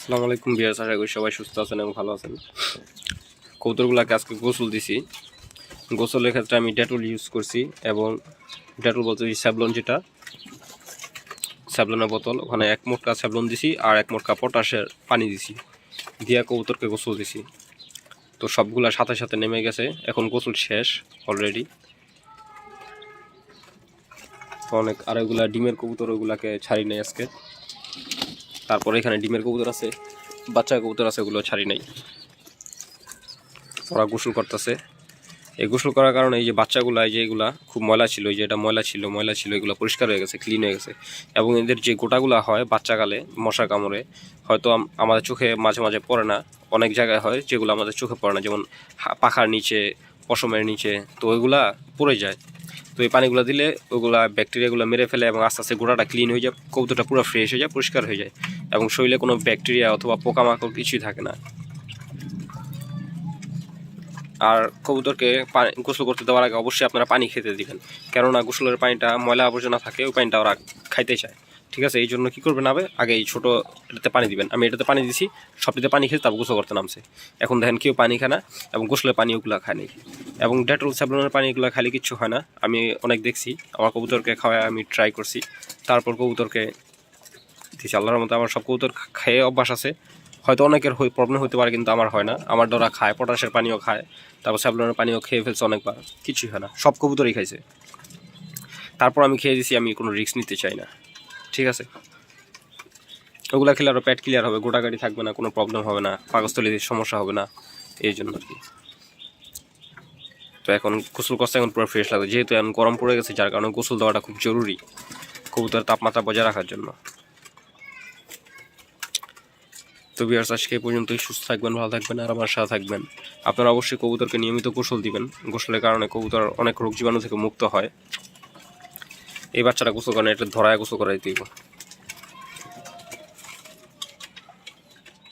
আসসালামু আলাইকুম বিয়ার আশা করি সবাই সুস্থ আছেন এবং ভালো আছেন। কৌতরগুলাকে আজকে গোসল দিছি। গোসলের ক্ষেত্রে আমি ডেটল ইউজ করছি এবং ডেটল বলতে স্যাবলন যেটা স্যাবলনের বোতল, ওখানে এক মোটকা স্যাবলন দিছি আর এক মোটকা পটাশের পানি দিছি। দিয়া কবুতরকে গোসল দিছি। তো সবগুলা সাথে সাথে নেমে গেছে। এখন গোসল শেষ অলরেডি অনেক আর ওগুলা ডিমের কবুতর ওগুলাকে ছাড়ি নেই আজকে। তারপরে এখানে ডিমের কবুতর আছে, বাচ্চা কবুতর আছে, ওগুলো ছাড়ি নাই। ওরা গোসল করতেছে। এই গোসল করার কারণে এই যে বাচ্চাগুলো, এই যে এগুলা খুব ময়লা ছিল, এই যে এটা ময়লা ছিল ময়লা ছিল, এগুলো পরিষ্কার হয়ে গেছে ক্লিন হয়ে গেছে। এবং এদের যে গোটাগুলো হয় বাচ্চাকালে, মশা কামড়ে, হয়তো আমাদের চোখে মাঝে মাঝে পড়ে না। অনেক জায়গায় হয় যেগুলো আমাদের চোখে পড়ে না, যেমন পাখার নিচে, পশমের নিচে, তো ওইগুলা পড়ে যায়। তো এই পানিগুলো দিলে ওগুলা ব্যাকটেরিয়াগুলো মেরে ফেলে এবং আস্তে আস্তে গোড়াটা ক্লিন হয়ে যায় কবুতরটা পুরো ফ্রেশ হয়ে যায়, পরিষ্কার হয়ে যায় এবং শরীরে কোনো ব্যাকটেরিয়া অথবা পোকামাকড় কিছুই থাকে না। আর কবুতরকে পানি গোসল করতে দেওয়ার আগে অবশ্যই আপনারা পানি খেতে দিবেন, কেননা গোসলের পানিটা ময়লা আবর্জনা থাকে, ওই পানিটা ওরা খাইতে চায়। ঠিক আছে এই জন্য কী করবেন আবে? আগে এই ছোটো এটাতে পানি দিবেন। আমি এটাতে পানি দিছি, সবটিতে পানি খেতে তারপর গোসল করতে নামছে। এখন দেখেন কেউ পানি খায় না এবং গোসলের পানি ওগুলো খায় নাই। এবং ডেটল স্যাবলনের পানি এগুলো খালি কিচ্ছু হয় না। আমি অনেক দেখছি, আমার কবুতরকে খাওয়ায় আমি ট্রাই করছি। তারপর কবুতরকে দিছি। আল্লাহর মতো আমার সব কবুতর খেয়ে অভ্যাস আছে। হয়তো অনেকের প্রবলেম হতে পারে, কিন্তু আমার হয় না। আমার ডোরা খায়, পটাশের পানিও খায়। তারপর স্যাবলনের পানিও খেয়ে ফেলছে অনেকবার। কিছুই হয় না। সব কবুতরই খাইছে। তারপর আমি খেয়ে দিছি, আমি কোনো রিস্ক নিতে চাই না। ঠিক আছে? ওগুলা খেলে আরও প্যাট ক্লিয়ার হবে গোটা গাড়ি থাকবে না, কোনো প্রবলেম হবে না, পাকস্থলীতে সমস্যা হবে না, এই জন্য আর কি। তো এখন গোসল করতে এখন পুরো ফ্রেশ লাগবে যেহেতু এখন গরম পড়ে গেছে, যার কারণে গোসল দেওয়াটা খুব জরুরি। কবুতরের তাপমাত্রা বজায় রাখার জন্য। তো বিয়ার্স আজকে পর্যন্তই। সুস্থ থাকবেন, ভালো থাকবেন, আর আমার সাথে থাকবেন। আপনারা অবশ্যই কবুতরকে নিয়মিত গোসল দিবেন। গোসলের কারণে কবুতর অনেক রোগ জীবাণু থেকে মুক্ত হয়। এই বাচ্চারা গোসল করে এটা ধরায় গোসল করাই দিব।